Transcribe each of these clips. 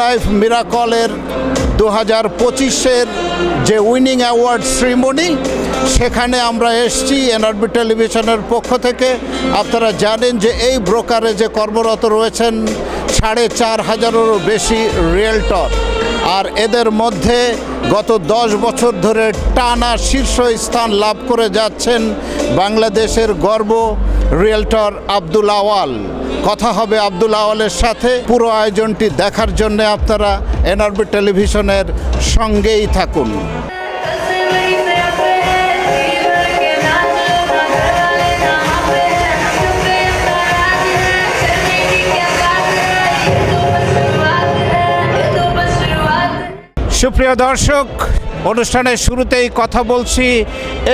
Life মিরাকলের দু হাজার পঁচিশের যে উইনিং অ্যাওয়ার্ড শ্রীমণি, সেখানে আমরা এসছি এনআরবি টেলিভিশনের পক্ষ থেকে। আপনারা জানেন যে এই ব্রোকারে যে কর্মরত রয়েছেন, সাড়ে চার হাজারেরও বেশি রিয়েলটর। আর এদের মধ্যে গত দশ বছর ধরে টানা শীর্ষ স্থান লাভ করে যাচ্ছেন বাংলাদেশের গর্ব রিয়েলটর আব্দুল আওয়াল। কথা হবে আব্দুল আওয়ালের সাথে। পুরো আয়োজনটি দেখার জন্য আপনারা এনআরবি টেলিভিশনের সঙ্গেই থাকুন। সুপ্রিয় দর্শক অনুষ্ঠানের শুরুতেই কথা বলছি,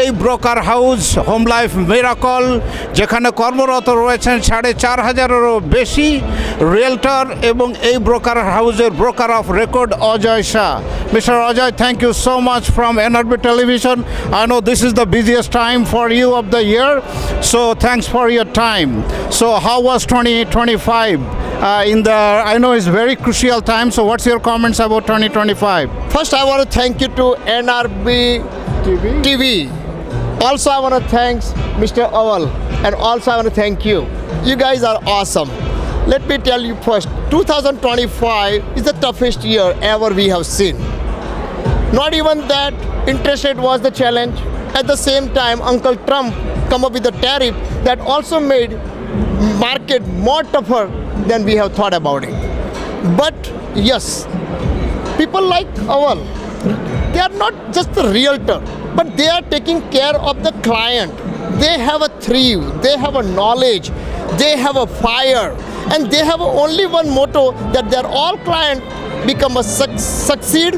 এই broker house home life miracle যেখানে কর্মরত রয়েছেন সাড়ে চার হাজারেরও বেশি রিয়েলটর এবং এই ব্রোকার হাউসের broker of record Ajay Shah. Mister Ajay thank you so much from NRB television I know this is the biggest time for you of the year so thanks for your time so how was twenty twenty five Uh, in the I know it's very crucial time. So what's your comments about 2025? First, I want to thank you to NRB TV. Also, I want to thank Mr. Oval, and also I want to thank you. You guys are awesome. Let me tell you first, 2025 is the toughest year ever we have seen. Not even that interest rate was the challenge. At the same time, Uncle Trump come up with a tariff that also made market more tougher than we have thought about it. But yes, people like Oval, they are not just the realtor, but they are taking care of the client. They have a thrive, they have a knowledge, they have a fire, and they have only one motto that their all client become a suc- succeed.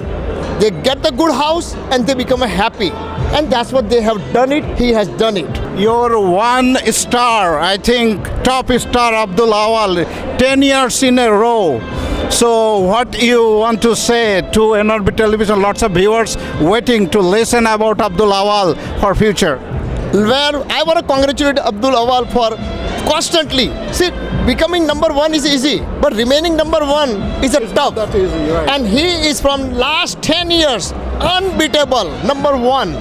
They get the good house and they become a happy, and that's what they have done it. He has done it. Your one star, I think, top star Abdul Awal, 10 years in a row. So, what you want to say to NRB television? Lots of viewers waiting to listen about Abdul Awal for future. where I want to congratulate Abdul Awal for constantly. See, becoming number one is easy, but remaining number one is a tough. that easy, right. And he is from last 10 years unbeatable, number one.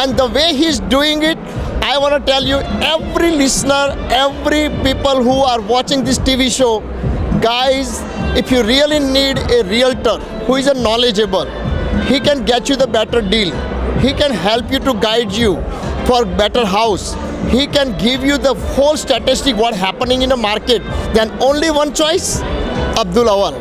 And the way he's doing it, I want to tell you, every listener, every people who are watching this TV show, guys, if you really need a realtor who is a knowledgeable, he can get you the better deal. He can help you to guide you for better house. He can give you the whole statistic what happening in the market. Then only one choice, Abdul Awal.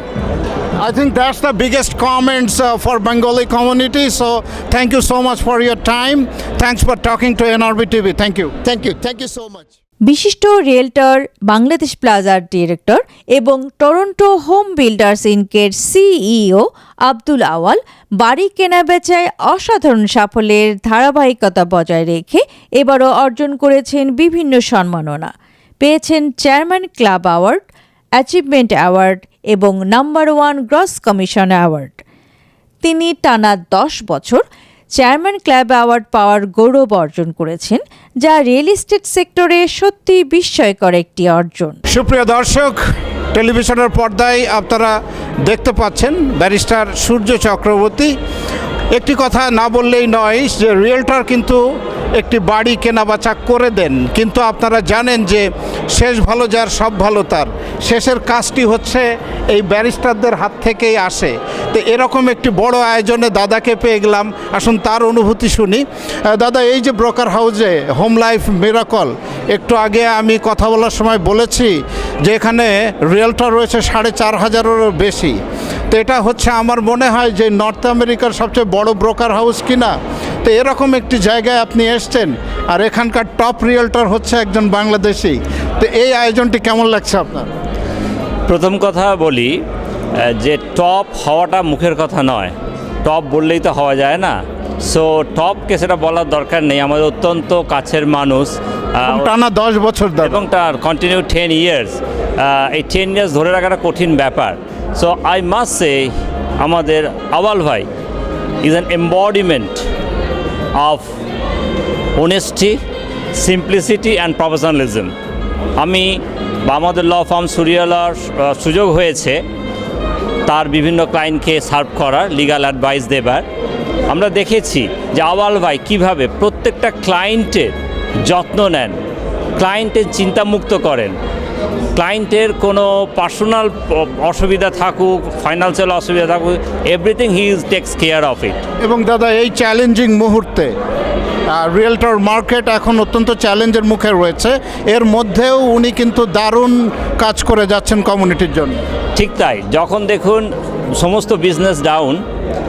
I think that's the biggest comments uh, for Bengali community. So, thank you so much for your time. Thanks for talking to NRB TV. Thank you. Thank you. Thank you so much. বিশিষ্ট realtor, Bangladesh প্লাজার director এবং Toronto home builders ইনকের CEO Abdul Awal বাড়ি কেনাবেচায় অসাধারণ সাফল্যের ধারাবাহিকতা বজায় রেখে এবারও অর্জন করেছেন বিভিন্ন সম্মাননা। পেয়েছেন chairman club award, achievement award এবং number one gross commission award. তিনি টানা দশ বছর চেয়ারম্যান ক্লাব অ্যাওয়ার্ড পাওয়ার গৌরব অর্জন করেছেন, যা রিয়েল এস্টেট সেক্টরে সত্যি বিস্ময়কর একটি অর্জন। সুপ্রিয় দর্শক, টেলিভিশনের পর্দায় আপনারা দেখতে পাচ্ছেন ব্যারিস্টার সূর্য চক্রবর্তী। একটি কথা না বললেই নয় যে রিয়েলটার কিন্তু একটি বাড়ি কেনাবেচা করে দেন। কিন্তু আপনারা জানেন যে শেষ ভালো যার, সব ভালো তার। শেষের কাজটি হচ্ছে এই ব্যারিস্টারদের হাত থেকেই আসে। তো এরকম একটি বড় আয়োজনে দাদাকে পেয়ে গেলাম। আসুন তার অনুভূতি শুনি। দাদা, এই যে ব্রোকার হাউসে হোম লাইফ মিরাকল, একটু আগে আমি কথা বলার সময় বলেছি যে এখানে রিয়েলটর রয়েছে সাড়ে চার হাজারেরও বেশি। তো এটা হচ্ছে আমার মনে হয় যে নর্থ আমেরিকার সবচেয়ে বড় ব্রোকার হাউস কিনা। তো এরকম একটি জায়গায় আপনি এসছেন আর এখানকার টপ রিয়েলটার হচ্ছে একজন বাংলাদেশি। তো এই আয়োজনটি কেমন লাগছে আপনার? প্রথম কথা বলি যে টপ হওয়াটা মুখের কথা নয়। টপ বললেই তো হওয়া যায় না। সো টপকে সেটা বলার দরকার নেই। আমাদের অত্যন্ত কাছের মানুষ টানা দশ বছর এবং তার কন্টিনিউ টেন ইয়ার্স এই টেন ইয়ার্স ধরে রাখাটা কঠিন ব্যাপার। সো আই মাস্ট সে আমাদের আওয়াল ভাই is an embodiment of honesty simplicity and professionalism আমি বা আমাদের ল ফার্ম সুরিয়ালার সুযোগ হয়েছে তার বিভিন্ন ক্লায়েন্টকে সার্ভ করার লিগাল অ্যাডভাইস দেবার। আমরা দেখেছি যে আওয়াল ভাই কীভাবে প্রত্যেকটা ক্লায়েন্টের যত্ন নেন ক্লায়েন্টের চিন্তামুক্ত করেন। ক্লায়েন্টের কোনো পার্সোনাল অসুবিধা থাকুক ফাইন্যান্সিয়াল অসুবিধা থাকুক everything he is takes care of it এবং দাদা এই চ্যালেঞ্জিং মুহূর্তে রিয়েলটর মার্কেট এখন অত্যন্ত চ্যালেঞ্জের মুখে রয়েছে। এর মধ্যেও উনি কিন্তু দারুণ কাজ করে যাচ্ছেন কমিউনিটির জন্য। ঠিক তাই যখন দেখুন সমস্ত বিজনেস ডাউন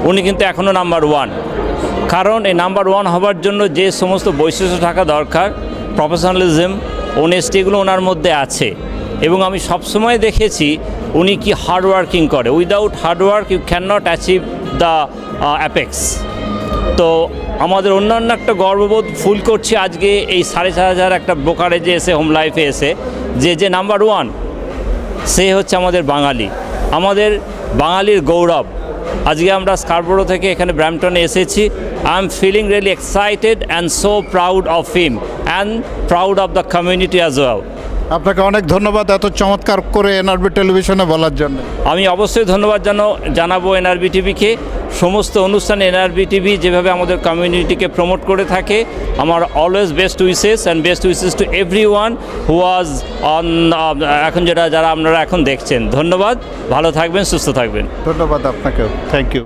উনি কিন্তু এখনও নাম্বার ওয়ান কারণ এই নাম্বার ওয়ান হবার জন্য যে সমস্ত বৈশিষ্ট্য থাকা দরকার প্রফেশনালিজম অনেস্টি এগুলো ওনার মধ্যে আছে। এবং আমি সবসময় দেখেছি উনি কি হার্ডওয়ার্কিং করে। Without hard work you can not achieve the apex তো আমাদের অন্যান্য একটা গর্ববোধ ফুল করছি আজকে এই সাড়ে চার হাজার একটা ব্রোকারেজে এসে হোম লাইফে এসে, যে যে নাম্বার ওয়ান সে হচ্ছে আমাদের বাঙালি। আমাদের বাঙালির গৌরব। আজকে আমরা স্কারবোরো থেকে এখানে ব্র্যাম্পটনে এসেছি। I am feeling really excited and so proud of him and proud of the community as well আপনাকে অনেক ধন্যবাদ এত চমৎকার করে এনআরবি টেলিভিশনে বলার জন্য। আমি অবশ্যই ধন্যবাদ জানো জানাব এনআরবি টিভিকে। সমস্ত অনুষ্ঠান এনআরবি টিভি যেভাবে আমাদের কমিউনিটিকে প্রমোট করে থাকে, আমার always best wishes and best wishes to everyone who was on এখন যেটা, যারা আপনারা এখন দেখছেন। ধন্যবাদ, ভালো থাকবেন, সুস্থ থাকবেন। ধন্যবাদ আপনাকেও। থ্যাংক ইউ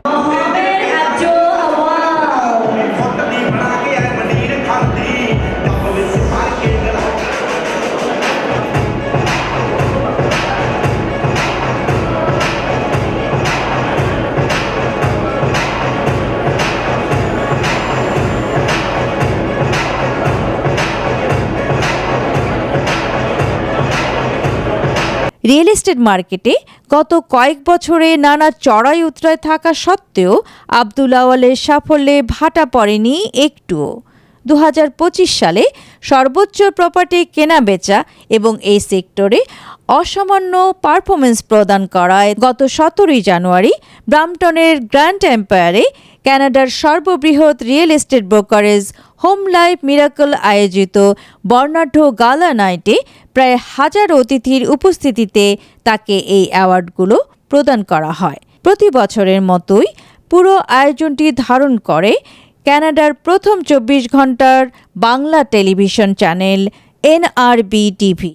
রিয়েল এস্টেট মার্কেটে গত কয়েক বছরে নানা চড়াই উতরায় থাকা সত্ত্বেও আব্দুল আওয়ালের সাফল্যে ভাটা পড়েনি একটুও। দু হাজার পঁচিশ সালে সর্বোচ্চ প্রপার্টি কেনা বেচা এবং এই সেক্টরে অসামান্য পারফরমেন্স প্রদান করায় গত সতেরোই জানুয়ারি ব্রামটনের গ্র্যান্ড এম্পায়ারে ক্যানাডার সর্ববৃহৎ real estate brokerage home life miracle আয়োজিত বর্ণাঢ্য গালা নাইটে প্রায় হাজার অতিথির উপস্থিতিতে তাকে এই অ্যাওয়ার্ডগুলো প্রদান করা হয়। প্রতি বছরের মতোই পুরো আয়োজনটি ধারণ করে ক্যানাডার প্রথম চব্বিশ ঘণ্টার Bangla television channel NRB TV.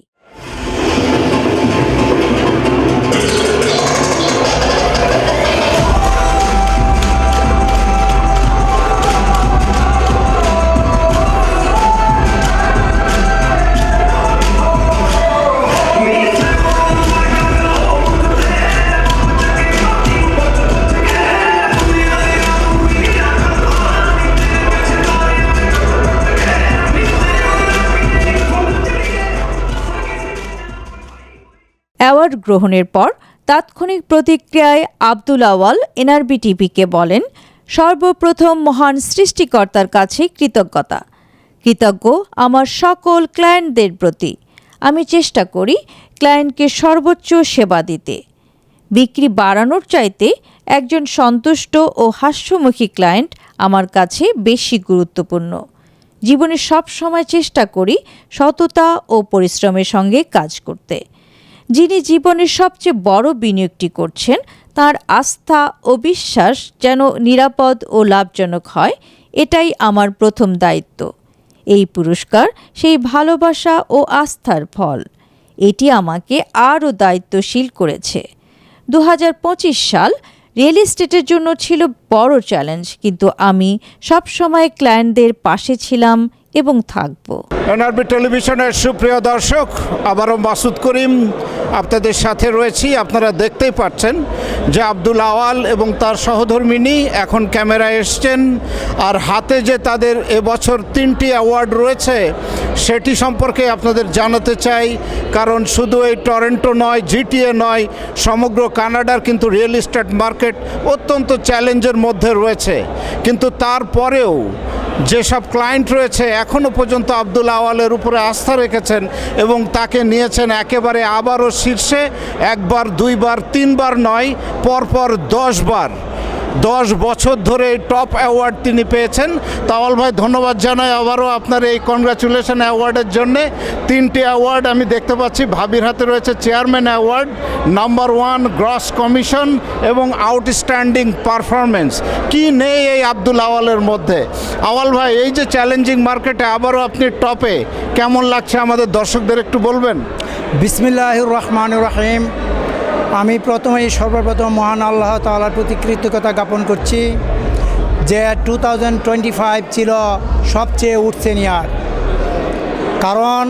গ্রহণের পর তাৎক্ষণিক প্রতিক্রিয়ায় আব্দুল আওয়াল এনআরবি টিভিকে বলেন, সর্বপ্রথম মহান সৃষ্টিকর্তার কাছে কৃতজ্ঞতা। কৃতজ্ঞ আমার সকল ক্লায়েন্টদের প্রতি। আমি চেষ্টা করি ক্লায়েন্টকে সর্বোচ্চ সেবা দিতে। বিক্রি বাড়ানোর চাইতে একজন সন্তুষ্ট ও হাস্যমুখী ক্লায়েন্ট আমার কাছে বেশি গুরুত্বপূর্ণ। জীবনে সব সময় চেষ্টা করি সততা ও পরিশ্রমের সঙ্গে কাজ করতে। যিনি জীবনের সবচেয়ে বড় বিনিয়োগটি করছেন, তার আস্থা ও বিশ্বাস যেন নিরাপদ ও লাভজনক হয়, এটাই আমার প্রথম দায়িত্ব। এই পুরস্কার সেই ভালোবাসা ও আস্থার ফল। এটি আমাকে আরও দায়িত্বশীল করেছে। দু হাজার পঁচিশ সাল রিয়েল এস্টেটের জন্য ছিল বড় চ্যালেঞ্জ, কিন্তু আমি সবসময় ক্লায়েন্টদের পাশে ছিলাম এবং থাকব। এনআরবি টেলিভিশনের সুপ্রিয় দর্শক, আবারও মাসুদ করিম আপনাদের সাথে রয়েছি। আপনারা দেখতেই পাচ্ছেন যে আব্দুল আওয়াল এবং তার সহধর্মিনী এখন ক্যামেরায় এসছেন আর হাতে যে তাদের এবছর তিনটি অ্যাওয়ার্ড রয়েছে, সেটি সম্পর্কে আপনাদের জানাতে চাই। কারণ শুধু এই টরেন্টো নয়, জিটিএ নয়, সমগ্র কানাডার কিন্তু রিয়েল এস্টেট মার্কেট অত্যন্ত চ্যালেঞ্জের মধ্যে রয়েছে। কিন্তু তারপরেও যেসব ক্লায়েন্ট রয়েছে এখনও পর্যন্ত আবদুল আওয়ালের উপরে আস্থা রেখেছেন এবং তাকে নিয়েছেন একেবারে আবারও শীর্ষে, একবার, দুইবার, তিনবার নয়, পরপর দশবার। দশ বছর ধরে এই টপ অ্যাওয়ার্ড তিনি পেয়েছেন। তাওয়াল ভাই, ধন্যবাদ জানাই আবারও আপনার এই কনগ্রাচুলেশন অ্যাওয়ার্ডের জন্যে। তিনটি অ্যাওয়ার্ড আমি দেখতে পাচ্ছি। ভাবির হাতে রয়েছে chairman award number one gross commission এবং আউটস্ট্যান্ডিং পারফরমেন্স কি নেই এই আব্দুল আওয়ালের মধ্যে? আওয়াল ভাই, এই যে চ্যালেঞ্জিং মার্কেটে আবারও আপনি টপে, কেমন লাগছে আমাদের দর্শকদের একটু বলবেন? বিসমিল্লাহ রহমান রহিম। আমি প্রথমেই সর্বপ্রথম মহান আল্লাহ তাআলার প্রতি কৃতজ্ঞতা জ্ঞাপন করছি যে টু থাউজেন্ড টোয়েন্টি ফাইভ ছিল সবচেয়ে উঠছেন ইয়ার। কারণ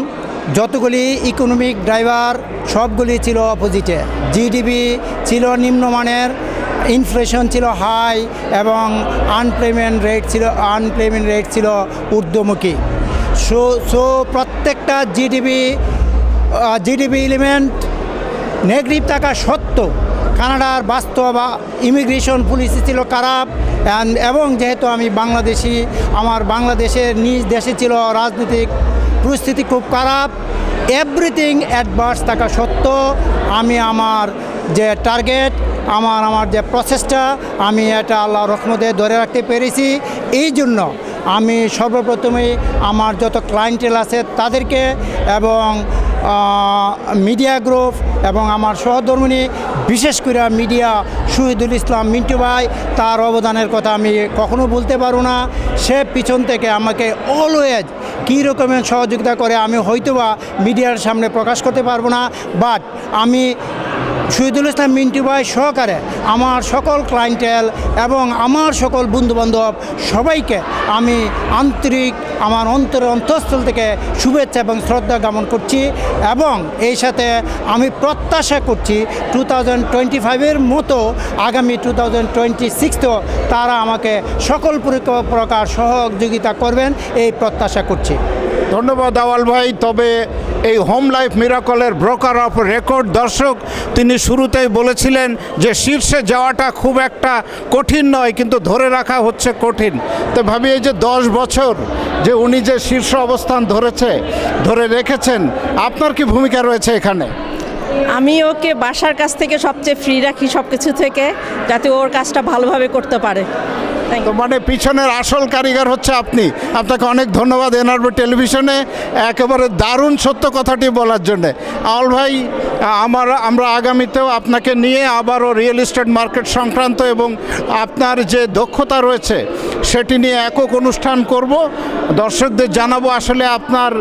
যতগুলি ইকোনমিক ড্রাইভার সবগুলি ছিল অপোজিটে জিডিপি ছিল নিম্নমানের ইনফ্লেশন ছিল হাই এবং আনপ্লেমেন্ট রেট ছিল আনপ্লেমেন্ট রেট ছিল ঊর্ধ্বমুখী। সো সো প্রত্যেকটা জিডিপি জিডিপি এলিমেন্ট নেগেটিভ থাকা সত্ত্বেও কানাডার বাস্তব ইমিগ্রেশন পলিসি ছিল খারাপ। এবং যেহেতু আমি বাংলাদেশি, আমার বাংলাদেশের নিজ দেশে ছিল রাজনৈতিক পরিস্থিতি খুব খারাপ। এভরিথিং অ্যাডভার্স থাকা সত্ত্বেও আমি আমার যে টার্গেট আমার আমার যে প্রসেসটা আমি এটা আল্লাহ রহমতে ধরে রাখতে পেরেছি। এই জন্য আমি সর্বপ্রথমেই আমার যত ক্লায়েন্টেল আছে তাদেরকে এবং মিডিয়া গ্রুপ এবং আমার সহধর্মিনী, বিশেষ করে মিডিয়া শহীদুল ইসলাম মিন্টু ভাই, তার অবদানের কথা আমি কখনো বলতে পারব না। সে পিছন থেকে আমাকে অলওয়েজ কী রকমের সহযোগিতা করে আমি হয়তোবা মিডিয়ার সামনে প্রকাশ করতে পারব না। বাট আমি শহীদুল ইসলাম মিন্টু ভাই সহকারে আমার সকল ক্লায়েন্টেল এবং আমার সকল বন্ধুবান্ধব সবাইকে আমি আন্তরিক আমার অন্তরের অন্তঃস্থল থেকে শুভেচ্ছা এবং শ্রদ্ধা জ্ঞাপন করছি এবং এই সাথে আমি প্রত্যাশা করছি টু থাউজেন্ড টোয়েন্টি ফাইভের মতো আগামী টু থাউজেন্ড টোয়েন্টি সিক্সও তারা আমাকে সকল প্রকার সহযোগিতা করবেন, এই প্রত্যাশা করছি। ধন্যবাদ আওয়াল ভাই। তবে এই হোম লাইফ মিরাকলের ব্রোকার অফ রেকর্ড দর্শক, তিনি শুরুতেই বলেছিলেন যে শীর্ষে যাওয়াটা খুব একটা কঠিন নয়, কিন্তু ধরে রাখা হচ্ছে কঠিন। তো ভাবি, এই যে দশ বছর যে উনি যে শীর্ষ অবস্থান ধরেছে, ধরে রেখেছেন, আপনার কি ভূমিকা রয়েছে এখানে? আমি ওকে বাসার কাছ থেকে সবচেয়ে ফ্রি রাখি সব কিছু থেকে, যাতে ওর কাজটা ভালোভাবে করতে পারে। তো মানে পিছনের আসল কারিগর হচ্ছে আপনি। আপনাকে অনেক ধন্যবাদ এনআরবি টেলিভিশনে একেবারে দারুণ সত্য কথাটি বলার জন্যে। আওয়াল ভাই আমার আমরা আগামীতেও আপনাকে নিয়ে আবারও রিয়েল এস্টেট মার্কেট সংক্রান্ত এবং আপনার যে দক্ষতা রয়েছে সেটি নিয়ে একক অনুষ্ঠান করব। দর্শকদের জানাব আসলে আপনার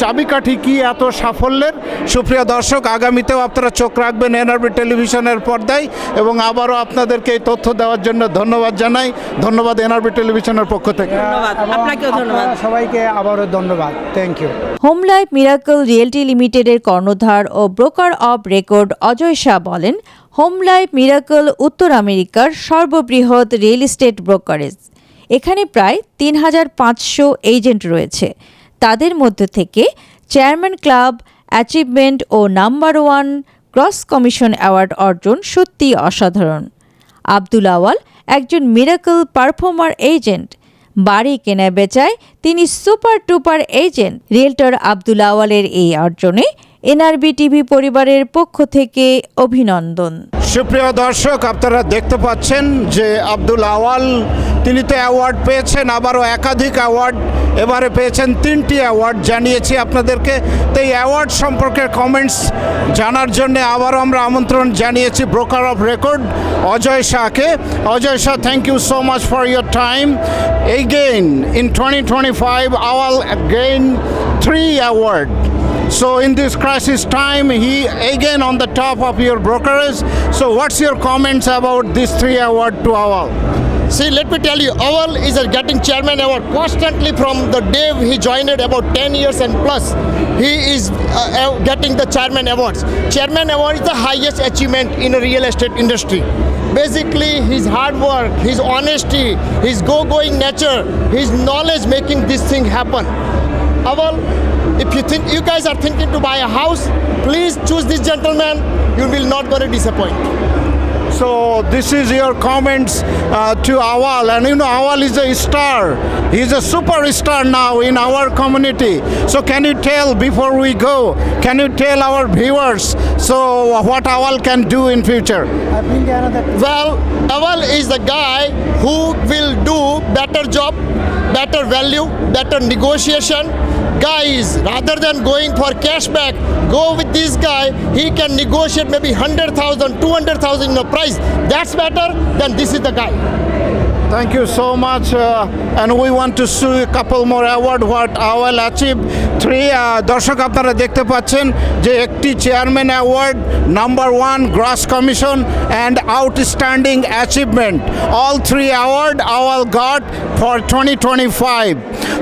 চাবিকাঠি কি এত সাফল্যের। সুপ্রিয় দর্শক আগামীতেও আপনারা চোখ রাখবেন এনআরবি টেলিভিশনের পর্দায় এবং আবারও আপনাদেরকে এই তথ্য দেওয়ার জন্য ধন্যবাদ জানাই। ধন্যবাদ। এনআরবি টেলিভিশনের পক্ষ থেকে। ধন্যবাদ। আপনাকেও ধন্যবাদ। সবাইকে আবারও ধন্যবাদ। Thank you home life miracle realty লিমিটেডের কর্ণধার ও broker of record Ajay Shah বলেন হোম লাইফ মিরাকল উত্তর আমেরিকার সর্ববৃহৎ রিয়েল এস্টেট ব্রোকারেজ। এখানে প্রায় তিন হাজার পাঁচশো এজেন্ট রয়েছে। তাদের মধ্যে থেকে চেয়ারম্যান ক্লাব অ্যাচিভমেন্ট ও number one gross commission award অর্জন সত্যিই অসাধারণ। আব্দুল আওয়াল একজন মিরাকল পারফর্মার এজেন্ট। বাড়ি কেনা বেচায় তিনি super duper agent, realtor Abdul আওয়ালের এই অর্জনে এনআরবি টিভি পরিবারের পক্ষ থেকে অভিনন্দন। সুপ্রিয় দর্শক, আপনারা দেখতে পাচ্ছেন যে আব্দুল আওয়াল, তিনি তো অ্যাওয়ার্ড পেয়েছেন, আবারও একাধিক অ্যাওয়ার্ড, এবারে পেয়েছেন তিনটি অ্যাওয়ার্ড। জানিয়েছি আপনাদেরকে, তো এই অ্যাওয়ার্ড সম্পর্কে কমেন্টস জানার জন্য আবারও আমরা আমন্ত্রণ জানিয়েছি ব্রোকার অফ রেকর্ড অজয় শাহকে। Ajay Shah thank you so much for your time again in twenty twenty five Awal gain three award So in this crisis time, he again on the top of your brokerage. So what's your comments about these three award to Awal? See, let me tell you, Awal is a getting chairman award constantly from the day he joined it about 10 years and plus. He is uh, uh, getting the chairman awards. Chairman award is the highest achievement in real estate industry. Basically, his hard work, his honesty, his go-going nature, his knowledge making this thing happen. Awal, if you think you guys are thinking to buy a house, please choose this gentleman. You will not going to disappoint. So this is your comments uh, to Awal, and you know Awal is a star. He's a superstar now in our community. So can you tell before we go? Can you tell our viewers so what Awal can do in future? I bring another Well, Awal is the guy who will do better job, better value, better negotiation. Guys, rather than going for cashback, go with this guy. He can negotiate maybe 100,000, 200,000 in the price. That's better than this is the guy. Thank you so much. Uh, and we want to see a couple more award what Awal achieved. Three uh, দর্শক আপনারা দেখতে পাচ্ছেন যে একটি chairman award number one gross commission and outstanding achievement all three award Awal got for twenty twenty five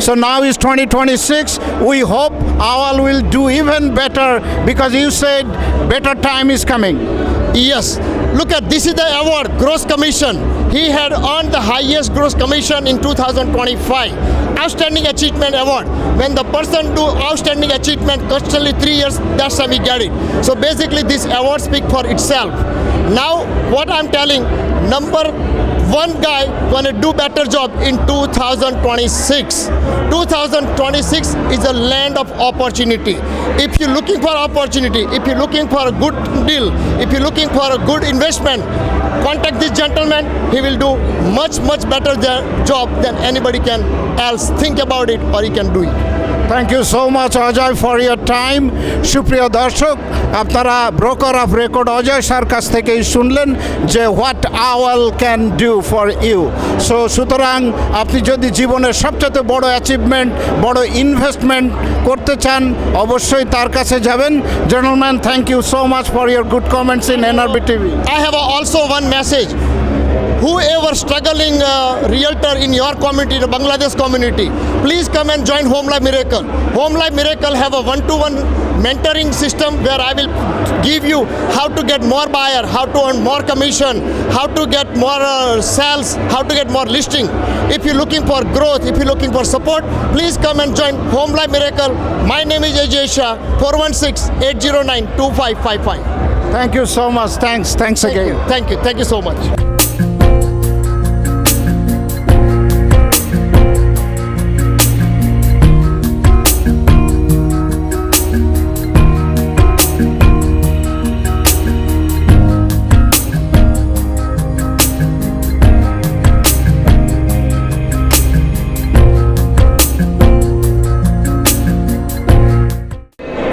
so now is twenty twenty six we hope Awal will do even better because you said better time is coming Yes. Look at this is the award, gross commission. He had earned the highest gross commission in 2025. Outstanding achievement award. When the person do outstanding achievement constantly three years, that's time he get it. So basically this award speak for itself. Now what I'm telling, number one guy gonna do better job in 2026. 2026 is a land of opportunity. If you're looking for opportunity, if you're looking for a good deal, if you're looking for a good investment, contact this gentleman. He will do much much better the- job than anybody can else think about it or he can do it. Thank you so much Ajay for your time সুপ্রিয় দর্শক আপনারা broker of record Ajay sir কাছ থেকেই শুনলেন যে what Awal can do for you so সুতরাং আপনি যদি জীবনের সবচেয়ে বড় অ্যাচিভমেন্ট বড় ইনভেস্টমেন্ট করতে চান, অবশ্যই তার কাছে যাবেন। Gentleman thank you so much for your good comments in NRB TV I have also one message. whoever struggling uh, realtor in your community, the Bangladesh community, please come and join Home Life Miracle. Home Life Miracle have a one-to-one mentoring system where I will give you how to get more buyer, how to earn more commission, how to get more uh, sales, how to get more listing. If you're looking for growth, if you're looking for support, please come and join Home Life Miracle. My name is Ajay 416-809-2555. Thank you so much. Thanks. Thanks Thank again. You. Thank you. Thank you so much.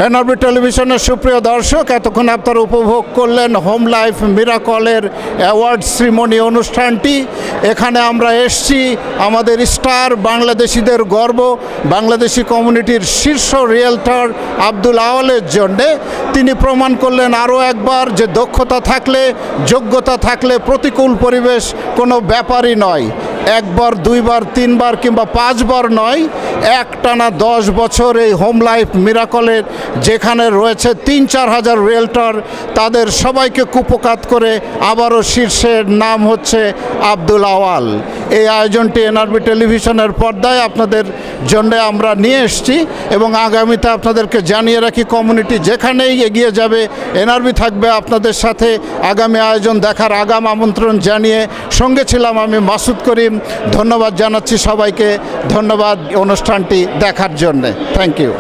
NRB টেলিভিশনের সুপ্রিয় দর্শক, এতক্ষণ আপনারা উপভোগ করলেন home life মিরাকলের award শ্রীমণি অনুষ্ঠানটি। এখানে আমরা এসছি, আমাদের স্টার বাংলাদেশিদের গর্ব, বাংলাদেশি কমিউনিটির শীর্ষ রিয়েলটর আব্দুল আওয়ালের জন্যে। তিনি প্রমাণ করলেন আরও একবার যে দক্ষতা থাকলে, যোগ্যতা থাকলে প্রতিকূল পরিবেশ কোনো ব্যাপারই নয়। একবার, দুইবার, তিনবার কিংবা পাঁচবার নয়, একটানা দশ বছর এই হোম লাইফ মিরাকলের যেখানে রয়েছে তিন, চার হাজার রিয়েলটর, তাদের সবাইকে কুপকাত করে আবারও শীর্ষের নাম হচ্ছে আব্দুল আওয়াল। এই আয়োজনটি এনআরবি টেলিভিশনের পর্দায় আপনাদের জন্য আমরা নিয়ে এসেছি এবং আগামীতে আপনাদেরকে জানিয়ে রাখি কমিউনিটি যেখানেই এগিয়ে যাবে, এনআরবি থাকবে আপনাদের সাথে। আগামী আয়োজন দেখার আগাম আমন্ত্রণ জানিয়ে সঙ্গে ছিলাম আমি মাসুদ করিম। ধন্যবাদ জানাচ্ছি সবাইকে। ধন্যবাদ অনুষ্ঠানটি দেখার জন্যে। Thank you